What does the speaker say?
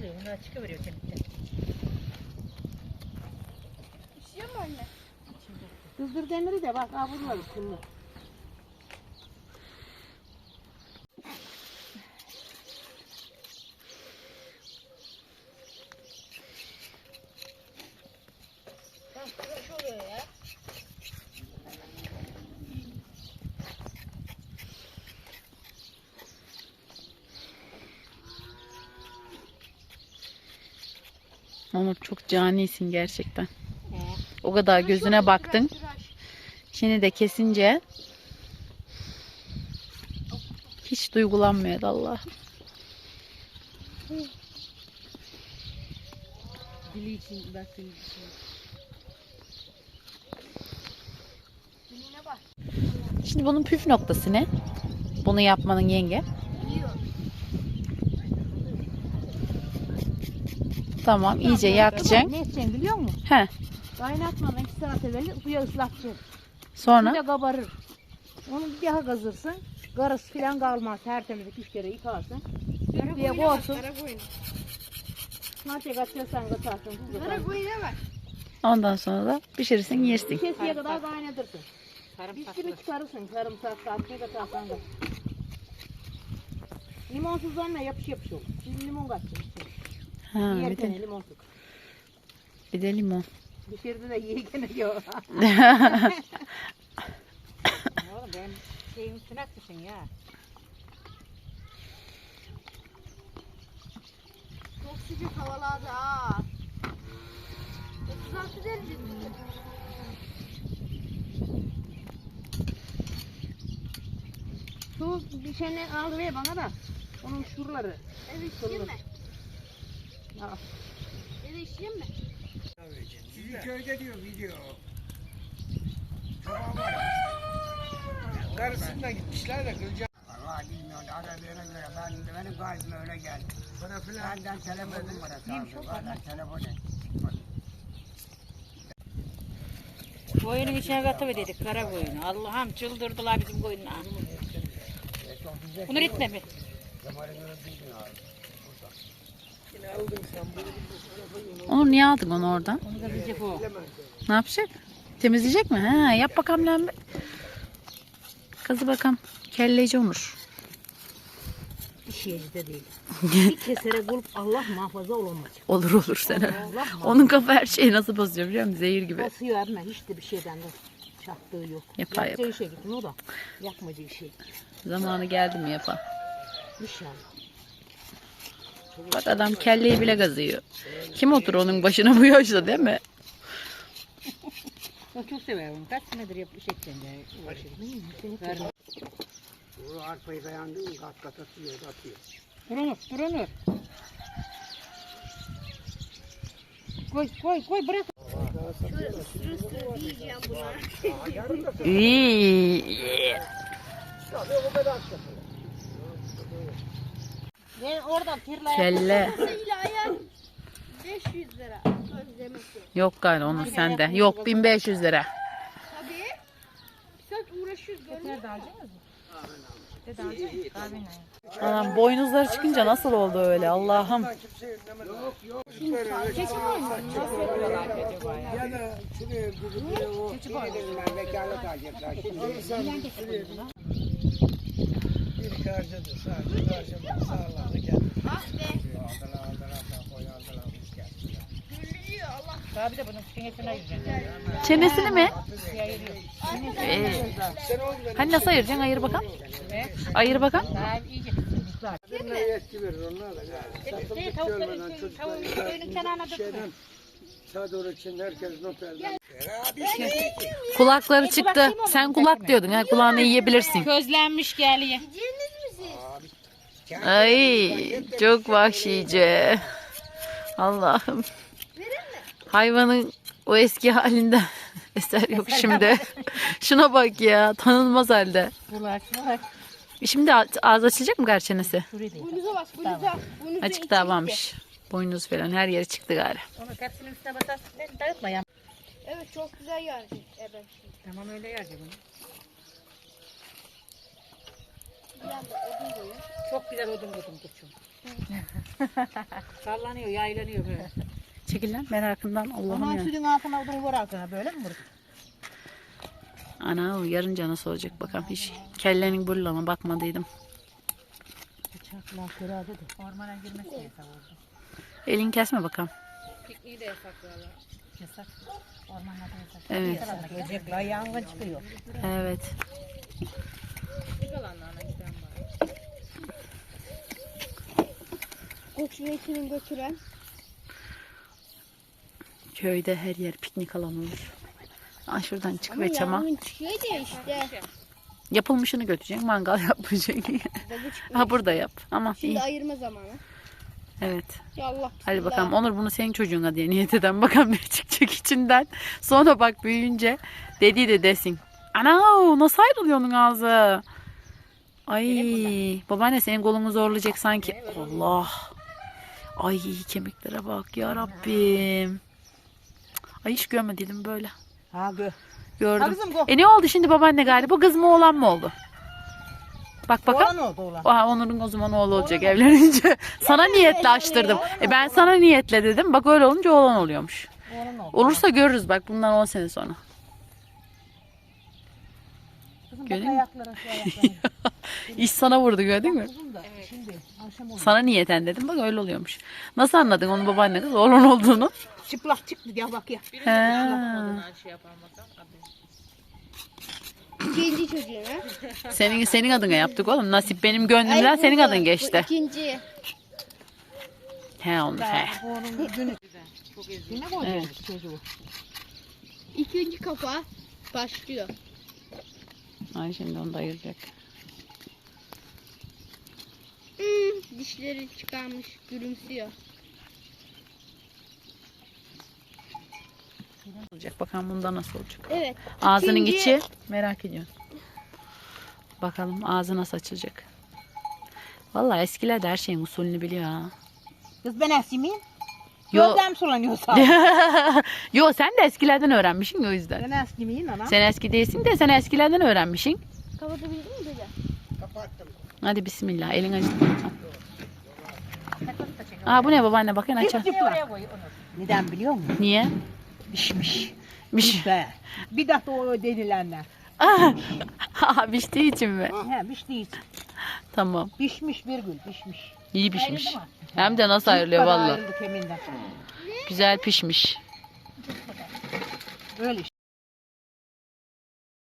oluyor. Bunlar çıkıveriyor kemikten. İşiyor mu anne? Kızdır demiri de bak ha bunlar üstünde. Onur çok canisin gerçekten. O kadar gözüne baktın. Şimdi de kesince hiç duygulanmıyor Allah. Dili için. Şimdi bunun püf noktası ne? Bunu yapmanın yenge. Tamam iyice yakacaksın. Ne edeceksin biliyor musun? He. Kaynatmadan 2 saat evvel suya ıslatacaksın. Sonra de kabarır. Onu bir daha kazırsın. Karısı falan kalmaz. Tertemiz üç kere yıkarsın. Diye koysun. Nasıl kaçırsan katarsın. Kara koyuna bak. ondan sonra da pişirirsin yersin. Kesiye kadar kaynatırsın. Bir sürü çıkarırsın. Sarımsak, tatlı katarsan da. Limonsuz anne yapış yapış olur. Şimdi limon kaçacak. Ha, bir de, limon sık. bir de limon. Dışarıda da yiyken yok. Oğlum benim şeyim üstüne atmışsın ya. Çok sıcak havalarda ha. 36 derece. Şu bir şeyini al ver bana da. Onun şuraları. Evet işeyim işeyim mi? Sizin köyde diyor video. Tamam var. Karısıyla gitmişler de Gülcan. Allah bilmiyorum. Aradığına göre ben, benim kalbime öyle geldi. Bana filan. Benden telefon numarası aldı. Benden telefon et. Koyunun içine katıverdik kara koyunu. Allah'ım çıldırdılar bizim koyunlar. Bunu ritme mi? Onur niye aldın onu oradan? Onu da bize bu. Ne yapacak? Temizleyecek mi? Ha, yap bakalım lan. bir. Kızı bakalım. Kelleci Onur. İşiyeci de değil. bir kesere bulup Allah muhafaza olamaz. Olur olur sen. Onun kafa her şeyi nasıl basıyor biliyor musun? Zehir gibi. Basıyor abime hiç de bir şeyden de çaktığı yok. Yapar, Yapacağı yapar. işe gittin o da. Yapmadığı şey. Zamanı geldi mi yapar. İnşallah. Bak adam kelleyi bile gazıyor. Kim otur onun başına bu yaşta değil mi? O çok sever onu. Kaç senedir yapmış eksen de uğraşır. Bu arpayı dayandı mı kat kat atıyor, atıyor. Durunur, durunur. Koy, koy, koy bırak. Şöyle ısırı ısırı diyeceğim buna. İyi. Ben oradan tirlaya Kelle. İlaya 500 lira. Özlemesi. Yok galiba Onur sende. Yok 1500 lira. Tabii. Bir saat uğraşıyoruz. görmüyor musun? Anam boynuzları çıkınca nasıl oldu öyle Allah'ım. Harcadı. Sadece harcamadı. Sağlardı geldi. Ah be. aldılar aldılar koy aldılar. Allah. Daha bir de bunun çenesine yüzeceksin. Çenesini mi? Ee, hani nasıl ayıracaksın? Ayır bakalım. Ayır bakalım. İyice Birine yetki verir onlar da. Yani. Şey, tavukların görmeden şey, çocuklar şeyden Çadır için herkes not elden. Kulakları çıktı. Sen kulak diyordun. Ha, kulağını yiyebilirsin. Közlenmiş geliyor. Ay çok vahşice. Allah'ım. Hayvanın o eski halinden eser yok şimdi. Şuna bak ya tanınmaz halde. Şimdi ağ- ağız açılacak mı gar çenesi? Boynuza. Boynuza Açık davamış. Boynuz falan her yeri çıktı gari. Onu tepsinin üstüne basarsın. Dağıtma ya. gitti. Evet çok güzel. Evet. Tamam öyle bunu. Çok güzel odun buldum geçiyor. Sallanıyor, yaylanıyor böyle. Çekil lan merakından Allah'ım ya. sütün altına odun var altına böyle mi vurur? Ana o yarınca nasıl olacak bakalım hiç kellenin bullama bakmadıydım. Bıçakla kıradı da. Ormana girmesi yasak oldu. Elin kesme bakalım. Pikniği de yasaklıyorlar. Yasak. Ormanlarda yasak. Evet. Böcekler yangın çıkıyor. Evet. Piknik alanlarına giden var. Zeytini götüren. Köyde her yer piknik alanı olur. Aa, şuradan çık ve çama. çıkıyor da işte. Yapılmışını götüreceksin. Mangal yapmayacaksın. Ha burada yap. Ama Şimdi iyi. ayırma zamanı. Evet. Ya Allah. Hadi bakalım. Onur bunu senin çocuğuna diye niyet eden bakalım ne çıkacak içinden. Sonra bak büyüyünce dediği de desin. Ana nasıl ayrılıyor onun ağzı? Ay babaanne senin kolunu zorlayacak sanki. Allah. Ay kemiklere bak ya Rabbim. Ay hiç görmediydim böyle. Ha gö. Gördüm. Ha kızım, go. E ne oldu şimdi babaanne galiba? Kız mı oğlan mı oldu? Bak bakalım. Olan oldu olan. Aha Onur'un o zaman oğlu olacak evlenince. Sana niyetle açtırdım. E ben sana niyetle dedim. Bak öyle olunca oğlan oluyormuş. Olan oldu. Olursa görürüz bak bundan 10 sene sonra. Kızım bak Görüyor musun? ayaklara şu ayaklara. İş sana vurdu gördün mü? Kızım da şimdi akşam oldu. Sana niyeten dedim bak öyle oluyormuş. Nasıl anladın onun babaanne kız oğlan olduğunu? Çıplak çıktı ya bak ya. Şey yapar bakalım. İkinci çocuğuna. Senin senin adına yaptık oğlum. Nasip benim gönlümden Ay, senin bu- adın bu geçti. İkinci. He Onur he. Çocuğu. İkinci kafa başlıyor. Ay şimdi onu da ayıracak. Dişleri çıkarmış, gülümsüyor. Olacak bakalım bunda nasıl olacak. Evet. Ağzının İkinci- içi merak ediyorum. Bakalım ağzı nasıl açılacak. Vallahi eskiler de her şeyin usulünü biliyor ha. Kız ben eski miyim? Yo, Gözlerim sulanıyor sağ ol. yo sen de eskilerden öğrenmişsin o yüzden. Ben eski miyim ana? Sen eski değilsin de sen eskilerden öğrenmişsin. Kapatabildin mi dede? Hadi bismillah elin acıdı. Aa bu ne babaanne bakın aç. Çıp çıplak. Neden biliyor musun? Niye? Pişmiş. Miş. Bir dakika o denilenler. Aa, piştiği için mi? He pişti hiç. Tamam. Pişmiş bir gül pişmiş. İyi pişmiş. Hem de nasıl ayrılıyor valla. Güzel pişmiş. Öyle işte.